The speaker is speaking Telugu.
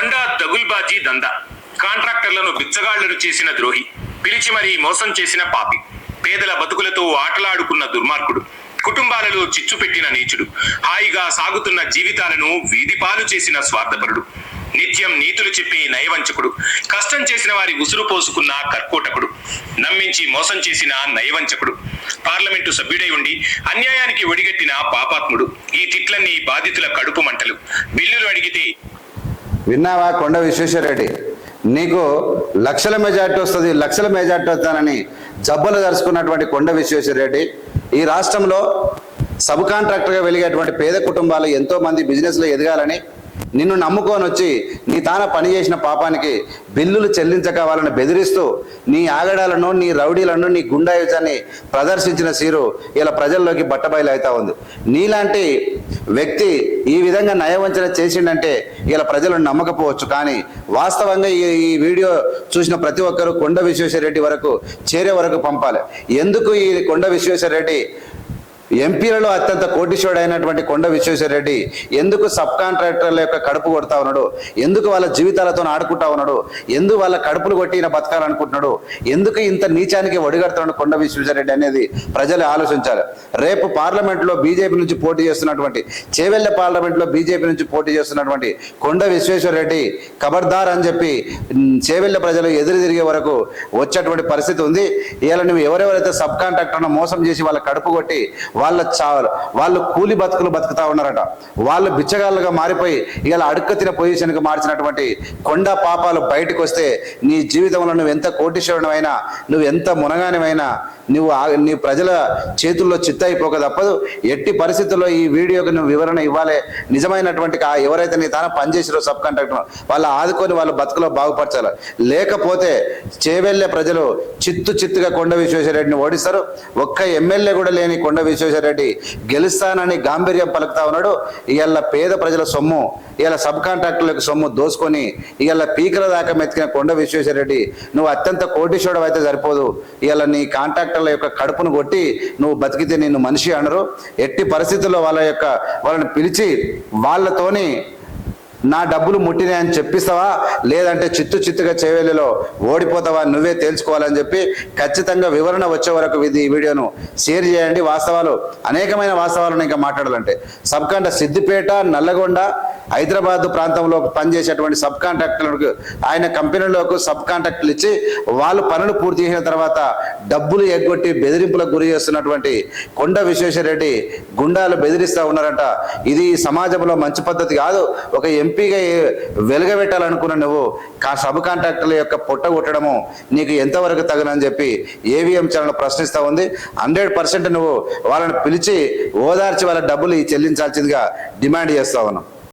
కొండా దగుల్బాజీ దందా. కాంట్రాక్టర్లను బిచ్చగాళ్ళను చేసిన ద్రోహి పిలిచి మరీ మోసం చేసిన పాపి పేదల బతుకులతో ఆటలాడుకున్న దుర్మార్గుడు కుటుంబాలలో చిచ్చు పెట్టిన నీచుడు హాయిగా సాగుతున్న జీవితాలను వీధిపాలు చేసిన స్వార్థపరుడు నిత్యం నీతులు చెప్పి నయవంచకుడు కష్టం చేసిన వారి ఉసురు పోసుకున్న కర్కోటకుడు నమ్మించి మోసం చేసిన నయవంచకుడు. పార్లమెంటు సభ్యుడై ఉండి అన్యాయానికి ఒడిగట్టిన పాపాత్ముడు ఈ తిట్లన్నీ బాధితుల కడుపు మంటలు. బిల్లులు అడిగితే విన్నావా కొండ విశ్వేశ్వరరెడ్డి? నీకు లక్షల మెజార్టీ వస్తుంది లక్షల మెజార్టీ వస్తానని జబ్బలు దరుచుకున్నటువంటి కొండ విశ్వేశ్వరరెడ్డి ఈ రాష్ట్రంలో సబ్ కాంట్రాక్టర్గా వెలిగేటువంటి పేద కుటుంబాలు ఎంతో మంది బిజినెస్లో ఎదగాలని నిన్ను నమ్ముకొని వచ్చి నీ తాన పనిచేసిన పాపానికి బిల్లులు చెల్లించక వాళ్ళని బెదిరిస్తూ నీ ఆగడాలను నీ రౌడీలను నీ గుండాయుజాన్ని ప్రదర్శించిన సీరు ఇలా ప్రజల్లోకి బట్టబయలు అవుతా ఉంది. నీలాంటి వ్యక్తి ఈ విధంగా నయవంచన చేసిండంటే ఇలా ప్రజలు నమ్మకపోవచ్చు. కానీ వాస్తవంగా ఈ ఈ వీడియో చూసిన ప్రతి ఒక్కరూ కొండ విశ్వేశ్వరరెడ్డి వరకు చేరే వరకు పంపాలి. ఎందుకు ఈ కొండ విశ్వేశ్వరరెడ్డి ఎంపీలలో అత్యంత కోటీశ్వరుడు అయినటువంటి కొండ విశ్వేశ్వరరెడ్డి ఎందుకు సబ్ కాంట్రాక్టర్ల యొక్క కడుపు కొడతా ఉన్నాడు? ఎందుకు వాళ్ళ జీవితాలతో ఆడుకుంటా ఉన్నాడు? ఎందుకు వాళ్ళ కడుపులు కొట్టి ఈయన బతకాలనుకుంటున్నాడు? ఎందుకు ఇంత నీచానికి ఒడిగడుతున్నాడు కొండ విశ్వేశ్వరరెడ్డి అనేది ప్రజలు ఆలోచించాలి. రేపు పార్లమెంట్లో బీజేపీ నుంచి పోటీ చేస్తున్నటువంటి చేవెళ్ళ పార్లమెంట్లో బీజేపీ నుంచి పోటీ చేస్తున్నటువంటి కొండ విశ్వేశ్వరరెడ్డి ఖబర్దార్ అని చెప్పి చేవెళ్ళ ప్రజలు ఎదురు తిరిగే వరకు వచ్చేటువంటి పరిస్థితి ఉంది. ఇలా నువ్వు ఎవరెవరైతే సబ్ కాంట్రాక్టర్ను మోసం చేసి వాళ్ళ కడుపు కొట్టి వాళ్ళ చా వాళ్ళు కూలి బతుకులు బతుకుతా ఉన్నారట. వాళ్ళు బిచ్చగాళ్ళుగా మారిపోయి ఇలా అడుక్కతిన పొజిషన్కి మార్చినటువంటి కొండ పాపాలు బయటకు వస్తే నీ జీవితంలో నువ్వు ఎంత కోటీశ్వరునివైనా నువ్వు ఎంత మునగానివైనా నువ్వు ఆ- నీ ప్రజల చేతుల్లో చిత్త అయిపోక తప్పదు. ఎట్టి పరిస్థితుల్లో ఈ వీడియోకి నువ్వు వివరణ ఇవ్వాలి. నిజమైనటువంటి ఆ ఎవరైతే నీ తాన పనిచేసారో సబ్ కాంట్రాక్టర్ వాళ్ళు ఆదుకొని వాళ్ళ బతుకులో బాగుపరచాలి. లేకపోతే చేవెళ్ళే ప్రజలు చిత్తు చిత్తుగా కొండ విశ్వేశ్వరరెడ్డిని ఓడిస్తారు. ఒక్క ఎమ్మెల్యే కూడా లేని కొండ విశ్వేశ్వర విశ్వేశ్వరరెడ్డి గెలుస్తానని గాంభీర్యం పలుకుతా ఉన్నాడు. ఇవాళ పేద ప్రజల సొమ్ము ఇవాళ సబ్ కాంట్రాక్టర్లకు సొమ్ము దోసుకొని ఇవాళ పీకల దాకా మెతికిన కొండ విశ్వేశ్వరరెడ్డి నువ్వు అత్యంత కోటీశ్వరుడు అయితే సరిపోదు. ఇవాళ నీ కాంట్రాక్టర్ల యొక్క కడుపును కొట్టి నువ్వు బతికితే నిన్ను మనిషి అనరు. ఎట్టి పరిస్థితుల్లో వాళ్ళ యొక్క వాళ్ళని పిలిచి వాళ్ళతోని నా డబ్బులు ముట్టినాయని చెప్పిస్తావా? లేదంటే చిత్తు చిత్తుగా చేవేలిలో ఓడిపోతావా? నువ్వే తేల్చుకోవాలని చెప్పి ఖచ్చితంగా వివరణ వచ్చే వరకు ఈ వీడియోను షేర్ చేయండి. వాస్తవాలు అనేకమైన వాస్తవాలను ఇంకా మాట్లాడాలంటే. సబ్ కాంట్రా సిద్దిపేట నల్లగొండ హైదరాబాద్ ప్రాంతంలో పనిచేసేటువంటి సబ్ కాంట్రాక్టర్లకు ఆయన కంపెనీలకు సబ్ కాంట్రాక్టులు ఇచ్చి వాళ్ళు పనులు పూర్తి చేసిన తర్వాత డబ్బులు ఎగ్గొట్టి బెదిరింపులకు గురి చేస్తున్నటువంటి కొండ విశ్వేశ్వరరెడ్డి గుండాలు బెదిరిస్తూ ఉన్నారంట. ఇది సమాజంలో మంచి పద్ధతి కాదు. ఒక ఎంపీగా వెలగబెట్టాలనుకున్న నువ్వు కా సబ్ కాంట్రాక్టర్ల యొక్క పొట్ట కొట్టడము నీకు ఎంతవరకు తగనని చెప్పి ఏవిఎం ఛానల్ ప్రశ్నిస్తూ ఉంది. హండ్రెడ్ పర్సెంట్ నువ్వు వాళ్ళని పిలిచి ఓదార్చి వాళ్ళ డబ్బులు చెల్లించాల్సిందిగా డిమాండ్ చేస్తా ఉన్నాం.